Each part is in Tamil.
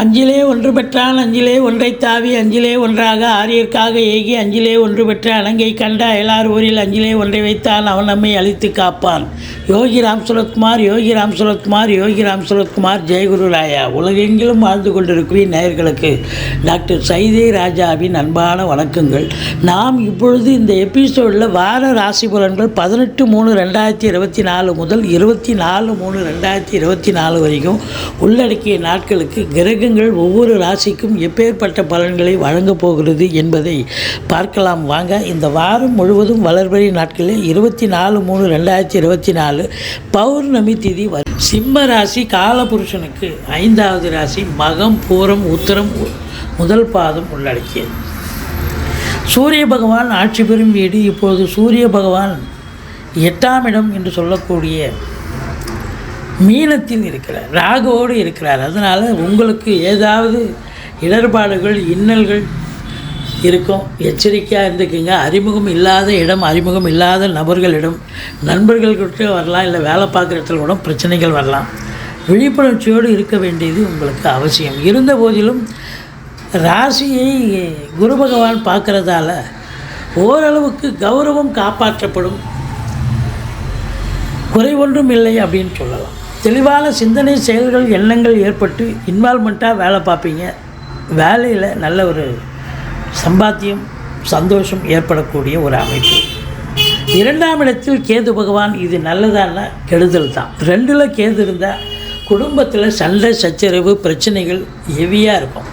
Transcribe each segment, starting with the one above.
அஞ்சிலே ஒன்று பெற்றான் அஞ்சிலே ஒன்றை தாவி அஞ்சிலே ஒன்றாக ஆரியர்க்காக ஏகி அஞ்சிலே ஒன்று பெற்ற அலங்கை கண்ட அயலார் ஊரில் அஞ்சிலே ஒன்றை வைத்தான் அவன் நம்மை அழித்து காப்பான். யோகி ராம் சுரத்குமார் யோகி ராம் சுரத்குமார் யோகி ராம் சுரத்குமார் ஜெயகுரு ராயா. உலகெங்கிலும் வாழ்ந்து கொண்டிருக்கிறேன் நேயர்களுக்கு டாக்டர் சைதே ராஜாவின் அன்பான வணக்கங்கள். நாம் இப்பொழுது இந்த எபிசோடில் வார ராசி பலன்கள் பதினெட்டு மூணு ரெண்டாயிரத்தி இருபத்தி நாலு முதல் இருபத்தி நாலு மூணு ரெண்டாயிரத்தி இருபத்தி நாலு வரைக்கும் உள்ளடக்கிய நாட்களுக்கு கிரகங்கள் ஒவ்வொரு ராசிக்கும் எப்பேற்பட்ட பலன்களை வழங்கப் போகிறது என்பதை பார்க்கலாம். வாங்க இந்த வாரம் முழுவதும் வளர்பறை நாட்களில் இருபத்தி நாலு மூணு ரெண்டாயிரத்தி இருபத்தி நாலு பௌர்ணமி திதி வரும் சிம்ம ராசி காலபுருஷனுக்கு ஐந்தாவது ராசி மகம் பூரம் உத்தரம் முதல் பாதம் உள்ளடக்கியது. சூரிய பகவான் ஆட்சி பெறும் வீடு. இப்போது சூரிய பகவான் எட்டாம் இடம் என்று சொல்லக்கூடிய மீனத்தில் இருக்கிறார் ராகுவோடு இருக்கிறார். அதனால் உங்களுக்கு ஏதாவது இடர்பாடுகள் இன்னல்கள் இருக்கும் எச்சரிக்கையாக இருந்துக்குங்க. அறிமுகம் இல்லாத இடம் அறிமுகம் இல்லாத நபர்களிடம் நண்பர்கள்கிட்ட வரலாம் இல்லை வேலை பார்க்குற இடத்துல கூட பிரச்சனைகள் வரலாம். விழிப்புணர்ச்சியோடு இருக்க வேண்டியது உங்களுக்கு அவசியம். இருந்த போதிலும் ராசியை குரு பகவான் பார்க்குறதால ஓரளவுக்கு கௌரவம் காப்பாற்றப்படும். குறை ஒன்றும் இல்லை அப்படின்னு சொல்லலாம். தெளிவான சிந்தனை செயல்கள் எண்ணங்கள் ஏற்பட்டு இன்வால்மெண்ட்டாக வேலை பார்ப்பீங்க. வேலையில் நல்ல ஒரு சம்பாத்தியம் சந்தோஷம் ஏற்படக்கூடிய ஒரு அமைப்பு. இரண்டாம் இடத்தில் கேது பகவான் இது நல்லதான கெடுதல் தான். ரெண்டில் கேது இருந்தால் குடும்பத்தில் சண்டை சச்சரவு பிரச்சனைகள் ஹெவியாக இருக்கும்.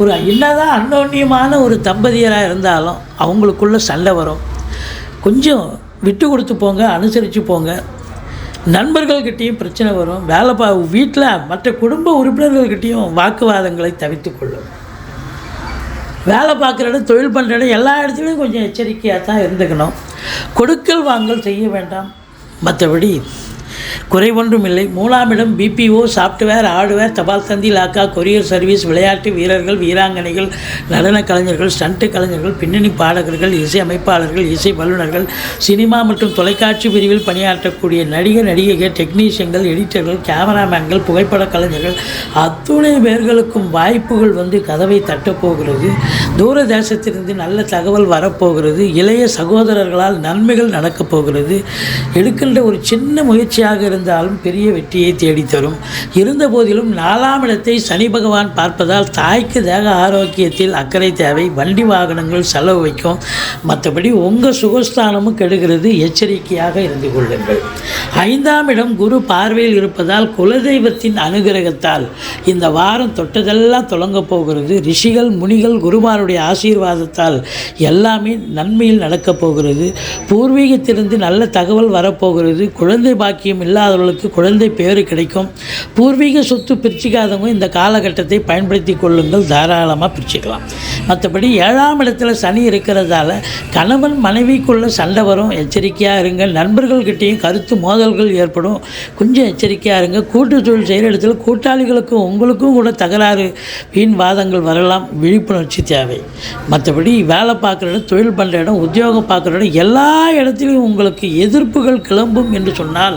ஒரு என்னதான் அன்னோன்யமான ஒரு தம்பதியராக இருந்தாலும் அவங்களுக்குள்ள சண்டை வரும். கொஞ்சம் விட்டு கொடுத்து போங்க அனுசரித்து போங்க. நண்பர்கள்கிட்டயும் பிரச்சனை வரும். வேலை பா வீட்டில் மற்ற குடும்ப உறுப்பினர்கள்கிட்டையும் வாக்குவாதங்களை தவித்து கொள்ளும். வேலை பார்க்குற இடம் தொழில் பண்ணுற இடம் எல்லா இடத்துலையும் கொஞ்சம் எச்சரிக்கையாக தான் இருந்துக்கணும். கொடுக்கல் வாங்கல் செய்ய வேண்டாம். மற்றபடி குறை ஒன்றும் இல்லை மூலாமிடம் பிபிஓ சாஃப்ட்வேர் ஹார்ட்வேர் தபால் தந்தி லாக்கா கொரியர் சர்வீஸ் விளையாட்டு வீரர்கள் வீராங்கனைகள் நடன கலைஞர்கள் ஸ்டண்ட் கலைஞர்கள் பின்னணி பாடகர்கள் இசை அமைப்பாளர்கள் இசை வல்லுநர்கள் சினிமா மற்றும் தொலைக்காட்சி பிரிவில் பணியாற்றக்கூடிய நடிகர் நடிகைகள் டெக்னீஷியன்கள் எடிட்டர்கள் கேமராமேன்கள் புகைப்பட கலைஞர்கள் அத்துணை பேர்களுக்கும் வாய்ப்புகள் வந்து கதவை தட்டப்போகிறது. தூர தேசத்திலிருந்து நல்ல தகவல் வரப்போகிறது. இளைய சகோதரர்களால் நன்மைகள் நடக்கப் போகிறது எடுக்கின்ற ஒரு சின்ன முயற்சியாக இருந்தாலும் பெரிய வெற்றியை தேடித்தரும். இருந்த போதிலும் நாலாம் இடத்தை சனி பகவான் பார்ப்பதால் தாய்க்கு தேக ஆரோக்கியத்தில் அக்கறை தேவை வண்டி வாகனங்கள் செலவு வைக்கும். மற்றபடி உங்கள் சுகஸ்தானமும் கெடுகிறது எச்சரிக்கையாக இருந்து கொள்ளுங்கள். ஐந்தாம் இடம் குரு பார்வையில் இருப்பதால் குலதெய்வத்தின் அனுகிரகத்தால் இந்த வாரம் தொட்டதெல்லாம் தொடங்கப் போகிறது. ரிஷிகள் முனிகள் குருமாருடைய ஆசீர்வாதத்தால் எல்லாமே நன்மையில் நடக்கப் போகிறது. பூர்வீகத்திலிருந்து நல்ல தகவல் வரப்போகிறது குழந்தை பாக்கியம் இல்லாதவர்களுக்கு குழந்தை பேர் கிடைக்கும். பூர்வீக சொத்து பிரிச்சிக்காதவங்க இந்த காலகட்டத்தை பயன்படுத்தி கொள்ளுங்கள். தாராளமாக பிரிச்சுக்கலாம். மற்றபடி ஏழாம் இடத்துல சனி இருக்கிறதால கணவன் மனைவிக்குள்ளே சண்டை வரும். எச்சரிக்கையாக இருங்க நண்பர்கள்கிட்டையும் கருத்து மோதல்கள் ஏற்படும். கொஞ்சம் எச்சரிக்கையாக இருங்க. கூட்டு தொழில் செய்கிற இடத்துல கூட்டாளிகளுக்கும் உங்களுக்கும் கூட தகராறு வீண் வாதங்கள் வரலாம். விழிப்புணர்ச்சி தேவை. மற்றபடி வேலை பார்க்குற இடம் தொழில் பண்ணுற இடம் உத்தியோகம் பார்க்குற இடம் எல்லா இடத்துலையும் உங்களுக்கு எதிர்ப்புகள் கிளம்பும் என்று சொன்னால்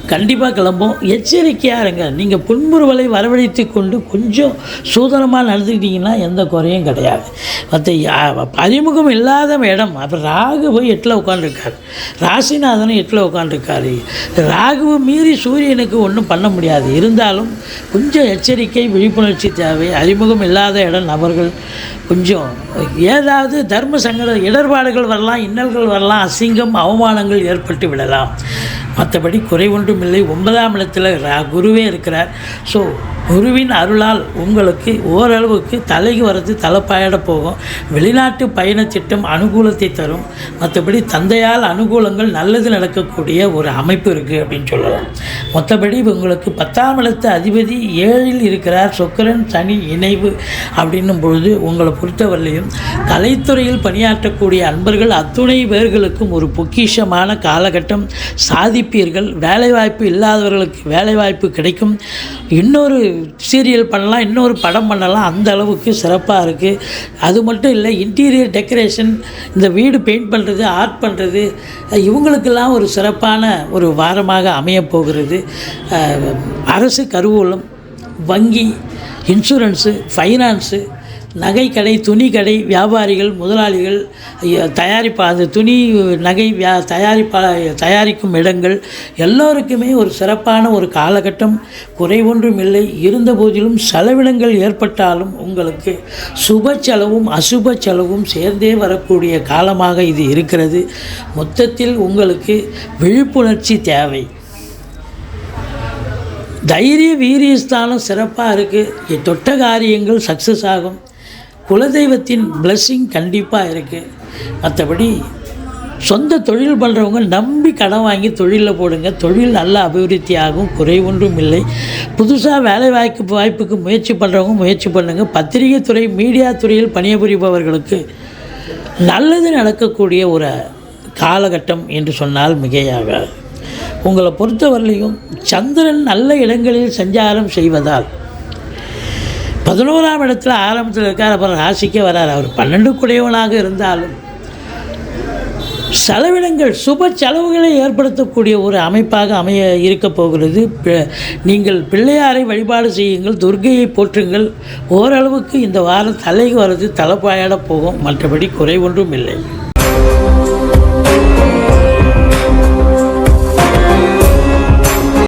கண்டிப்பாக கிளம்பும். எச்சரிக்கையாக இருங்க. நீங்கள் புன்முறுவலை வரவழைத்து கொண்டு கொஞ்சம் சூதனமாக நடந்துக்கிட்டீங்கன்னா எந்த குறையும் கிடையாது. மற்ற யா- அறிமுகம் இல்லாத இடம். அப்புறம் ராகு போய் எட்டில் உட்காந்துருக்காரு ராசிநாதனும் எட்டில் உட்காந்துருக்காரு ராகுவை மீறி சூரியனுக்கு ஒன்றும் பண்ண முடியாது. இருந்தாலும் கொஞ்சம் எச்சரிக்கை விழிப்புணர்ச்சி தேவை. அறிமுகம் இல்லாத இடம் நபர்கள் கொஞ்சம் ஏதாவது தர்ம சங்கட இடர்பாடுகள் வரலாம் இன்னல்கள் வரலாம் அசிங்கம் அவமானங்கள் ஏற்பட்டு விடலாம். மற்றபடி குறை ஒன்றும் இல்லை ஒன்பதாம் இடத்துல ரா- குருவே இருக்கிறார். ஸோ குருவின் அருளால் உங்களுக்கு ஓரளவுக்கு தலைக்கு வரது தலைப்பாயிட போகும். வெளிநாட்டு பயணத்திட்டம் அனுகூலத்தை தரும். மற்றபடி தந்தையால் அனுகூலங்கள் நல்லது நடக்கக்கூடிய ஒரு அமைப்பு இருக்குது அப்படின்னு சொல்லலாம். மற்றபடி உங்களுக்கு பத்தாம் இடத்து அதிபதி ஏழில் இருக்கிறார். சொக்கரன் சனி இணைவு அப்படின்னும் பொழுது உங்களை பொறுத்தவரையிலையும் கலைத்துறையில் பணியாற்றக்கூடிய அன்பர்கள் அத்துணை பேர்களுக்கும் ஒரு பொக்கிஷமான காலகட்டம். சாதிப்பீர்கள். வேலைவாய்ப்பு இல்லாதவர்களுக்கு வேலைவாய்ப்பு கிடைக்கும். இன்னொரு சீரியல் பண்ணலாம் இன்னொரு படம் பண்ணலாம் அந்த அளவுக்கு சிறப்பாக இருக்குது அது மட்டும் இல்லை இன்டீரியர் டெக்கரேஷன் இந்த வீடு பெயிண்ட் பண்ணுறது ஆர்ட் பண்ணுறது இவங்களுக்கெல்லாம் ஒரு சிறப்பான ஒரு வாரமாக அமையப் போகிறது. அரசு கருவூலம் வங்கி இன்சூரன்ஸு ஃபைனான்ஸு நகைக்கடை துணிக்கடை வியாபாரிகள் முதலாளிகள் தயாரிப்பா அந்த துணி நகை வியா தயாரிப்பா தயாரிக்கும் இடங்கள் எல்லோருக்குமே ஒரு சிறப்பான ஒரு காலகட்டம். குறைவொன்றும் இல்லை. இருந்த போதிலும் செலவினங்கள் ஏற்பட்டாலும் உங்களுக்கு சுப செலவும் அசுப செலவும் சேர்ந்தே வரக்கூடிய காலமாக இது இருக்கிறது. மொத்தத்தில் உங்களுக்கு விழிப்புணர்ச்சி தேவை. தைரிய வீரியஸ்தானம் சிறப்பாக இருக்குது தொட்ட காரியங்கள் சக்ஸஸ் ஆகும். குலதெய்வத்தின் பிளஸ்ஸிங் கண்டிப்பாக இருக்குது மற்றபடி சொந்த தொழில் பண்ணுறவங்க நம்பி கடன் வாங்கி தொழிலில் போடுங்க. தொழில் நல்ல அபிவிருத்தி ஆகும் குறைவொன்றும் இல்லை. புதுசாக வேலை வாய்ப்பு வாய்ப்புக்கு முயற்சி பண்ணுறவங்க முயற்சி பண்ணுங்கள் பத்திரிகை துறை மீடியா துறையில் பணிபுரிபவர்களுக்கு நல்லது நடக்கக்கூடிய ஒரு காலகட்டம் என்று சொன்னால் மிகையாக. உங்களை பொறுத்தவரையிலையும் சந்திரன் நல்ல இடங்களில் சஞ்சாரம் செய்வதால் பதினோராம் இடத்துல ஆரம்பத்தில் இருக்கார். அப்புறம் ராசிக்கே வரார். அவர் பன்னெண்டு குடையவனாக இருந்தாலும் செலவினங்கள் சுப செலவுகளை ஏற்படுத்தக்கூடிய ஒரு அமைப்பாக அமைய இருக்கப் போகிறது. நீங்கள் பிள்ளையாரை வழிபாடு செய்யுங்கள் துர்கையை போற்றுங்கள். ஓரளவுக்கு இந்த வாரம் தலைக்கு வர்றது தலைப்பாயாட போகும். மற்றபடி குறை ஒன்றும் இல்லை.